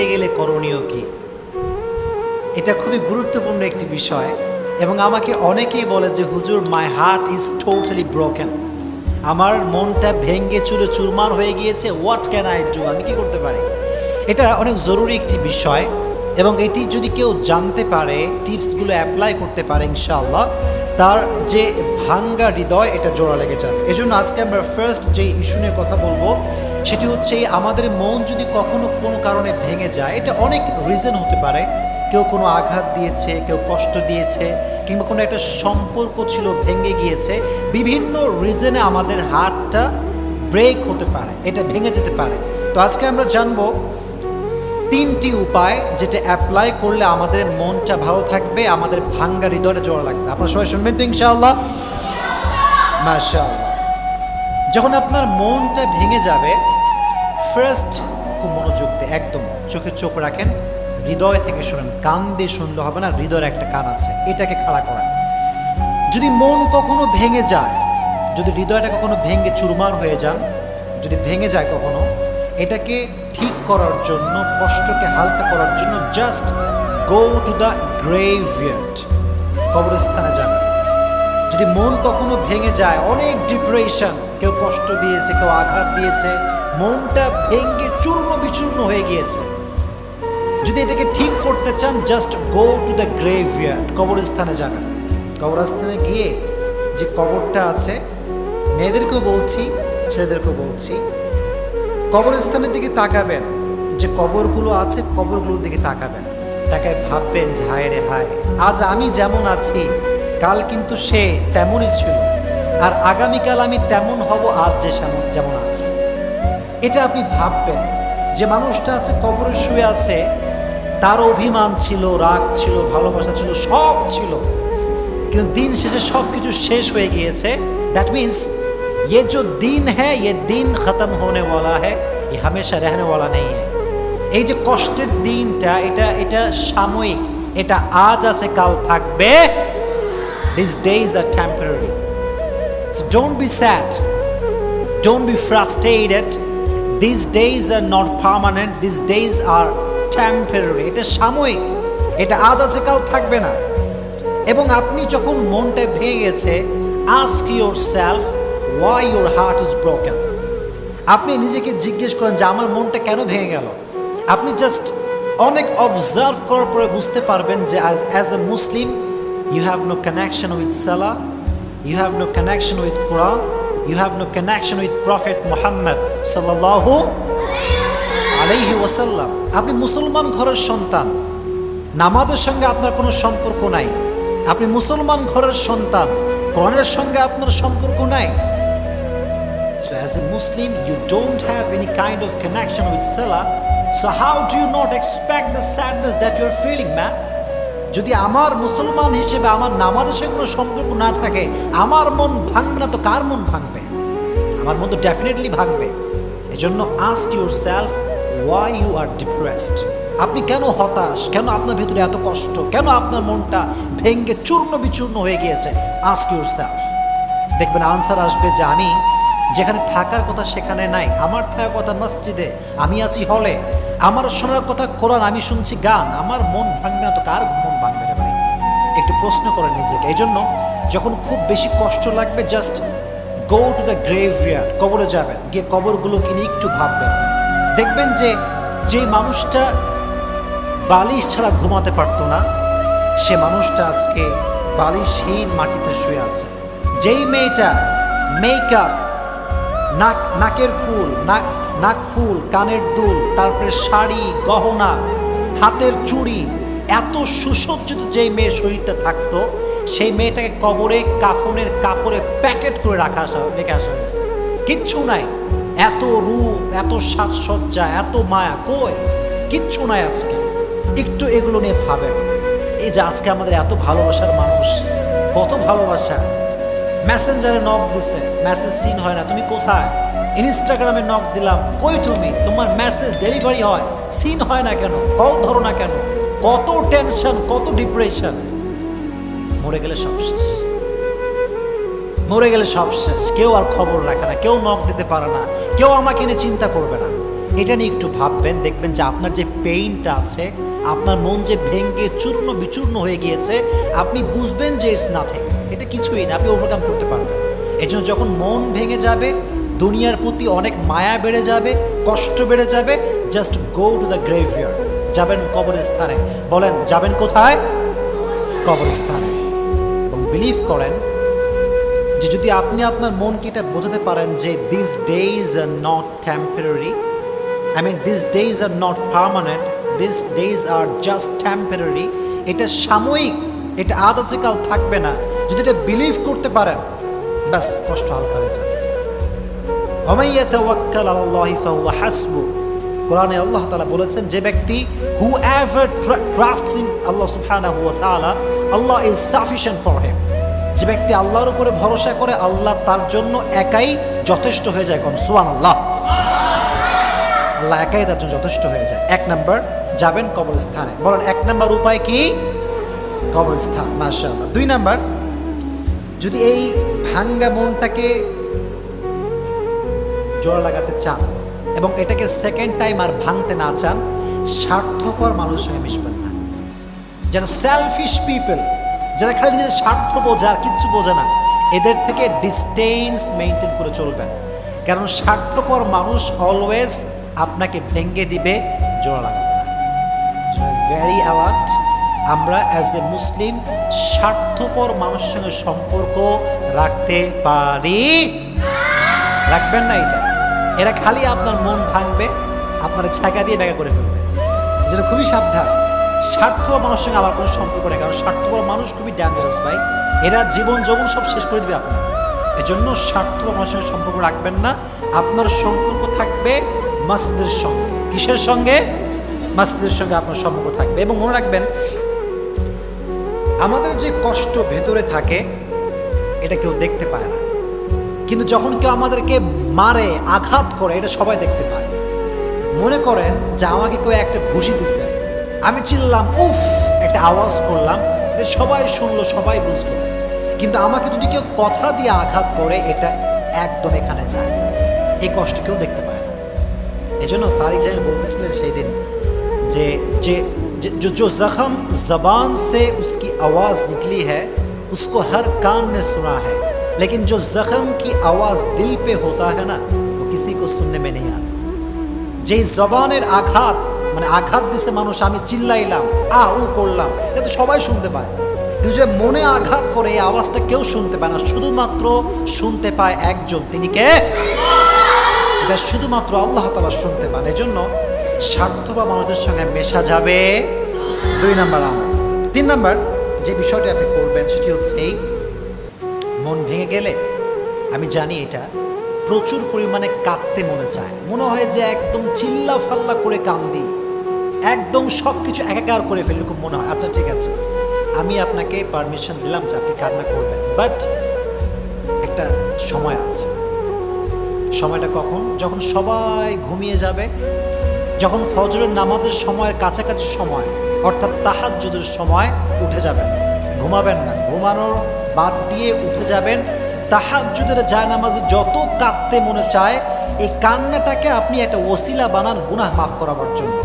ভেঙে গেলে করণীয় কি? এটা খুবই গুরুত্বপূর্ণ একটি বিষয় এবং আমাকে অনেকেই বলে যে, হুজুর my heart is totally broken আমার মনটা ভেঙ্গে চুরে চুরমার হয়ে গিয়েছে হোয়াট ক্যান আই ডু আমি কি করতে পারি? এটা অনেক জরুরি একটি বিষয় এবং এটি যদি কেউ জানতে পারে, টিপসগুলো অ্যাপ্লাই করতে পারে, ইনশাআল্লাহ, তার যে ভাঙ্গা হৃদয়, এটা জোড়া লেগে যাবে। এজন্য আজকে আমরা ফার্স্ট যে ইস্যু নিয়ে কথা বলব সেটি হচ্ছে আমাদের মন যদি কখনো কোনো কারণে ভেঙে যায়, এটা অনেক রিজন হতে পারে। কেউ কোনো আঘাত দিয়েছে, কেউ কষ্ট দিয়েছে, কিংবা কোনো একটা সম্পর্ক ছিল ভেঙে গিয়েছে, বিভিন্ন রিজনে আমাদের হাতটা ব্রেক হতে পারে, এটা ভেঙে যেতে পারে। তো আজকে আমরা জানব তিনটি উপায় যেটা অ্যাপ্লাই করলে আমাদের মনটা ভালো থাকবে, আমাদের ভাঙ্গা হৃদয়টা জোড়া লাগবে। আপনারা সবাই শুনবেন তো ইনশাআল্লাহ? মাশাআল্লাহ। যখন আপনার মনটা ভেঙে যাবে ফার্স্ট খুব মনোযোগ দিয়ে একদম চোখে চোখ রাখেন, হৃদয় থেকে শুনেন, কান দিয়ে শুনলে হবে না, হৃদয়ের একটা কান আছে, এটাকে খাড়া করেন। যদি মন কখনো ভেঙে যায়, যদি হৃদয়টা কখনো ভেঙে চুরমার হয়ে যান, যদি ভেঙে যায় কখনো, এটাকে ঠিক করার জন্য, কষ্টকে হালকা করার জন্য just go to the graveyard কবরস্থানে যান যদি মন কখনো ভেঙে যায়, অনেক ডিপ্রেশন কেউ কষ্ট দিয়েছে, কেউ আঘাত দিয়েছে, মনটা ভেঙে চূর্ণ বিচূর্ণ হয়ে গিয়েছে। যদি এটাকে ঠিক করতে চান just go to the graveyard কবরস্থানে যাবেন। কবরস্থানে গিয়ে যে কবরটা আছে, মেয়েদেরকেও বলছি, ছেলেদেরকেও বলছি, কবরস্থানের দিকে তাকাবেন। যে কবরগুলো আছে, কবরগুলোর দিকে তাকাবেন। তাকায় ভাববেন যে, হায় রে হায়, আজ আমি যেমন আছি, কাল কিন্তু সে তেমনই ছিল। আর আগামীকাল আমি তেমন হব আজ যে সেমন যেমন আছে এটা আপনি ভাববেন যে মানুষটা আছে কবরে শুয়ে আছে তার অভিমান ছিল রাগ ছিল ভালোবাসা ছিল সব ছিল কিন্তু দিন শেষে সব কিছু শেষ হয়ে গিয়েছে দ্যাট মিন্স ये जो दिन है ये दिन खत्म होने वाला है ये हमेशा रहने वाला नहीं है এই যে কষ্টের দিনটা এটা এটা সাময়িক এটা আজ আছে কাল থাকবে this days are temporary So don't be sad. Don't be frustrated. These days are not permanent. These days are temporary. এটা সাময়িক এটা আজ আছে, কাল থাকবে না এবং আপনি যখন মনটা ভেঙে গেছে ask yourself why your heart is broken আপনি নিজেকে জিজ্ঞেস করেন যে, আমার মনটা কেন ভেঙে গেল আপনি জাস্ট অনেক অবজার্ভ করার পরে বুঝতে পারবেন যে as as a Muslim you have no connection with salah you have no connection with Quran you have no connection with prophet Muhammad সাল্লাহু আলাইহি ওয়াসাল্লাম আপনি মুসলমান ঘরের সন্তান। নামাজের সঙ্গে আপনার কোনো সম্পর্ক নাই। আপনি মুসলমান ঘরের সন্তান। কোরআনের সঙ্গে আপনার সম্পর্ক নাই। So as a Muslim, you don't have any kind of connection with Salah. So how do you not expect the sadness that you're feeling, man? যদি আমার মুসলমান হিসেবে আমার নামাজের সঙ্গে কোনো সম্পর্ক না থাকে, আমার মন ভাঙবে না তো কার মন ভাঙবে? আমার মন তো ডেফিনেটলি ভাঙবে। এজন্য ask yourself why you are depressed আপনি কেন হতাশ? কেন আপনার ভিতরে এত কষ্ট? কেন আপনার মনটা ভেঙ্গে চূর্ণ বিচূর্ণ হয়ে গিয়েছে? আস্ক ইউর সেলফ দেখবেন আনসার আসবে যে আমি যেখানে থাকার কথা সেখানে নাই, আমার থাকার কথা মসজিদে, আমি আছি হলে আমার শোনার কথা কোরআন, আমি শুনছি গান, আমার মন ভাঙবে না তো কার মন ভাঙবে রে ভাই? একটু প্রশ্ন করেন নিজেকে। এই জন্য যখন খুব বেশি কষ্ট লাগবে just go to the graveyard কবরে যাবেন। গিয়ে কবরগুলো কিনে একটু ভাববেন। দেখবেন যে যে মানুষটা বালিশ ছাড়া ঘুমাতে পারতো না, সে মানুষটা আজকে বালিশহীন মাটিতে শুয়ে আছে। যেই মেয়েটা মেকআপ নাক, নাকের ফুল, নাক নাক ফুল, কানের দুল, তারপরে শাড়ি, গহনা, হাতের চুড়ি, এত সুসজ্জিত যেই মেয়ের শরীরটা থাকতো, সেই মেয়েটাকে কবরে, কাফনের কাপড়ে প্যাকেট করে রাখা আসা, রেখে আসা হয়েছে। কিচ্ছু নাই। এত রূপ, এত সাজসজ্জা, এত মায়া, কই? কিচ্ছু নাই আজকে। একটু এগুলো নিয়ে ভাবেন। এই যে আজকে আমাদের এত ভালোবাসার মানুষ, কত ভালোবাসা। মেসেঞ্জারে নক দিছে। মেসেজ সিন হয় না। তুমি কোথায়? ইনস্টাগ্রামে নক দিলাম। কই তুমি? তোমার মেসেজ ডেলিভারি হয়। সিন হয় না কেন? কল ধরো না কেন? কত টেনশন কত ডিপ্রেশন মরে গেলে সব শেষ। মরে গেলে সব শেষ। কেউ আর খবর রাখে না। কেউ নক দিতে পারে না। কেউ আমাকে নিয়ে চিন্তা করবে না। এটা নিয়ে একটু ভাববেন। দেখবেন যে আপনার যে পেইনটা আছে, আপনার মন যে ভেঙ্গে চূর্ণ বিচূর্ণ হয়ে গিয়েছে, আপনি বুঝবেন যে ইটস নাথিং এটা কিছুই না, আপনি ওভারকাম করতে পারবেন। এই জন্য যখন মন ভেঙে যাবে, দুনিয়ার প্রতি অনেক মায়া বেড়ে যাবে, কষ্ট বেড়ে যাবে just go to the graveyard যাবেন কবরস্থানে। বলেন, যাবেন কোথায়? কবরস্থানে। এবং বিলিভ করেন যে যদি আপনি আপনার মনকে এটা বোঝাতে পারেন যে this days are not temporary I mean this days are not permanent this days are just temporary এটা সাময়িক, এটা আজ আছে, কাল থাকবে না। যদি এটা বিলিভ করতে পারেন, ব্যাস, কষ্ট হালকা হয়ে যাবে। ওমাইয়া তাওয়াক্কাল আলাল্লাহি ফাহুয়া হাসবু কোরআনে আল্লাহ তাআলা বলেছেন, যে ব্যক্তি who ever trusts in Allah সুবহানাহু ওয়া তাআলা, Allah is sufficient for him যে ব্যক্তি আল্লাহর উপরে ভরসা করে, আল্লাহ তার জন্য একাই যথেষ্ট হয়ে যায় কোন সুবহানাল্লাহ। আল্লাহ একাই তার জন্য যথেষ্ট হয়ে যায়। এক নাম্বার, যাবেন কবরস্থানে। বলেন, এক নাম্বার উপায় কি? কবরস্থান, মাশাআল্লাহ। দুই নাম্বার যদি এই ভাঙ্গা মনটাকে জোড়া লাগাতে চান এবং এটাকে সেকেন্ড টাইম আর ভাঙতে না চান, স্বার্থপর মানুষের সঙ্গে মিশবেন না। যারা সেলফিশ পিপল যারা খালি নিজের স্বার্থ বোঝে আর কিচ্ছু বোঝে না, এদের থেকে ডিস্টেন্স মেনটেন করে চলবেন। কারণ স্বার্থপর মানুষ অলওয়েজ আপনাকে ভেঙ্গে দিবে, জোড়া লাগাবে ভেরি অ্যালার্ট আমরা অ্যাজ এ মুসলিম স্বার্থপর মানুষের সঙ্গে সম্পর্ক রাখতে পারি। রাখবেন না এটা। এরা খালি আপনার মন ভাঙবে, আপনার ছাকা দিয়ে ব্যাগা করে ফেলবে। যেটা খুবই সাবধান। স্বার্থপর মানুষের সঙ্গে আমার কোনো সম্পর্ক নেই, কারণ স্বার্থপর মানুষ খুবই ডেঞ্জারাস ভাই। এরা জীবন যৌবন সব শেষ করে দেবে আপনার। এজন্য স্বার্থপর মানুষের সঙ্গে সম্পর্ক রাখবেন না। আপনার সম্পর্ক থাকবে মাসদের সঙ্গে। কিসের সঙ্গে? মাসদের সঙ্গে আপনার সম্পর্ক থাকবে। এবং মনে রাখবেন আমাদের যে কষ্ট ভেতরে থাকে, এটা কেউ দেখতে পায় না। কিন্তু যখন কেউ আমাদেরকে মারে, আঘাত করে, এটা সবাই দেখতে পায়। মনে করেন যে আমাকে কেউ একটা ঘুষি দিছে। আমি চিল্লাম, উফ! একটা আওয়াজ করলাম সবাই শুনলো, সবাই বুঝলো। কিন্তু আমাকে যদি কেউ কথা দিয়ে আঘাত করে, এটা একদম এখানে যায়। এই কষ্ট কেউ দেখতে পায় না। এই জন্য জাহেল বলতেছিলেন সেই দিন जो जो जख्म जबान से उसकी आवाज़ निकली है उसको हर कान ने सुना है लेकिन जो जख्म की आवाज़ दिल पे होता है ना वो किसी को सुनने में नहीं आता যেই জবানের আঘাত মানে আঘাত দিছে মানুষ আমি চিল্লাইলাম আ উ করলাম এটা তো সবাই শুনতে পায় কিন্তু যে মনে আঘাত করে এই আওয়াজটা কেউ শুনতে পায় না শুধুমাত্র শুনতে পায় একজন তিনি কে এটা শুধুমাত্র আল্লাহ তালা শুনতে পান এজন্য স্বার্থবা মানুষদের সঙ্গে মেশা যাবে। দুই নাম্বার আমল। তিন নাম্বার, যে বিষয়টি আপনি করবেন সেটি হচ্ছে এই, মন ভেঙে গেলে, আমি জানি এটা, প্রচুর পরিমাণে কাঁদতে মনে চায়। মনে হয় যে একদম চিল্লা ফাল্লা করে কান্দি, একদম সব কিছু একাকার করে ফেললে খুব মনে হয় আচ্ছা ঠিক আছে, আমি আপনাকে পারমিশন দিলাম যে আপনি কান্না করবেন। বাট একটা সময় আছে। সময়টা কখন? যখন সবাই ঘুমিয়ে যাবে যখন ফজরের নামাজের সময়ের কাছাকাছি সময়, অর্থাৎ তাহাজ্জুদের সময় উঠে যাবেন। ঘুমাবেন না। ঘুমানোর বাদ দিয়ে উঠে যাবেন। তাহাজ্জুদের যায় নামাজে যত কাঁদতে মনে চায়, এই কান্নাটাকে আপনি একটা ওসিলা বানান গুনাহ মাফ করাবার জন্য।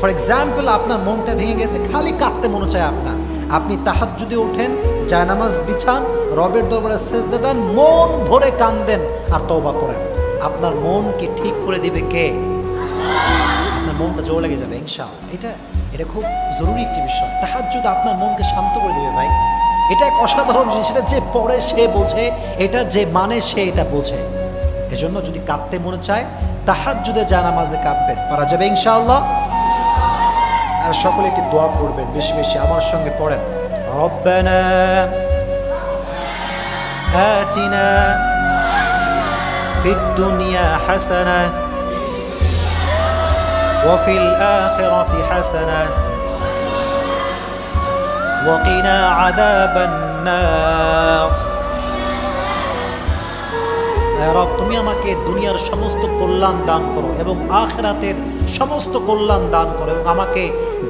ফর এক্সাম্পল আপনার মনটা ভেঙে গেছে, খালি কাঁদতে মনে চায় আপনার। আপনি তাহাজ্জুদে ওঠেন, জায়নামাজ বিছান, রবের দরবারে সেজদা দেন, মন ভরে কান্দেন আর তওবা করেন। আপনার মনকে ঠিক করে দিবে কে? মনটা জোর লেগে যাবে ইনশাআল্লাহ এটা এটা খুব জরুরি একটি বিষয় তাহাজ্জুদ আপনার মনকে শান্ত করে দিবে ভাই এটা এক অসাধারণ জিনিস এটা যে পড়ে সে বোঝে এটা যে মানে সে এটা বোঝে এজন্য যদি কাঁদতে মনে চায় তাহাজ্জুদে জানামাজে কাঁদবেন পারা যাবে ইনশাআল্লাহ আর সকলে একটি দোয়া করবেন বেশি বেশি আমার সঙ্গে পড়েন রব্বানা آتنا في الدنيا حسنة وفي الآخرة حسنة وقنا عذاب النار হে রব তুমি আমাকে দুনিয়ার সমস্ত কল্যাণ দান করো এবং আখেরাতের সমস্ত কল্যাণ দান করো এবং আমাকে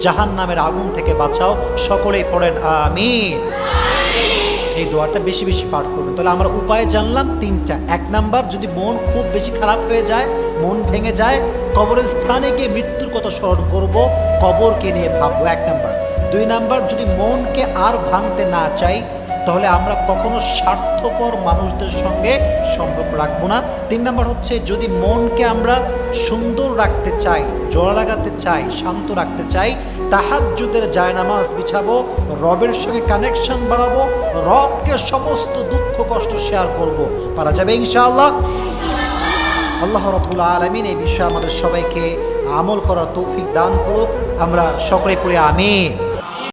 জাহান নামের আগুন থেকে বাঁচাও সকলেই পড়েন আমিন এই দোয়াটা বেশি বেশি পাঠ করবেন। তাহলে আমরা উপায় জানলাম তিনটা। এক নাম্বার, যদি মন খুব বেশি খারাপ হয়ে যায়, মন ভেঙে যায়, কবরের স্থানে গিয়ে মৃত্যুর কথা স্মরণ করব, কবরকে নিয়ে ভাববো, এক নাম্বার। দুই নাম্বার, যদি মনকে আর ভাঙতে না চাই তাহলে আমরা কখনো স্বার্থপর মানুষদের সঙ্গে সম্পর্ক রাখব না। তিন নম্বর হচ্ছে, যদি মনকে আমরা সুন্দর রাখতে চাই, জোড়া লাগাতে চাই, শান্ত রাখতে চাই, তাহাজ্জুদের জায়নামাজ বিছাবো, রবের সঙ্গে কানেকশন বাড়াবো, রবকে সমস্ত দুঃখ, কষ্ট শেয়ার করব। পারা যাবে ইনশাআল্লাহ? আল্লাহ রব্বুল আলমিন এই বিষয়ে আমাদের সবাইকে আমল করার তৌফিক দান করুক। আমরা সকলে পড়ে আমিন।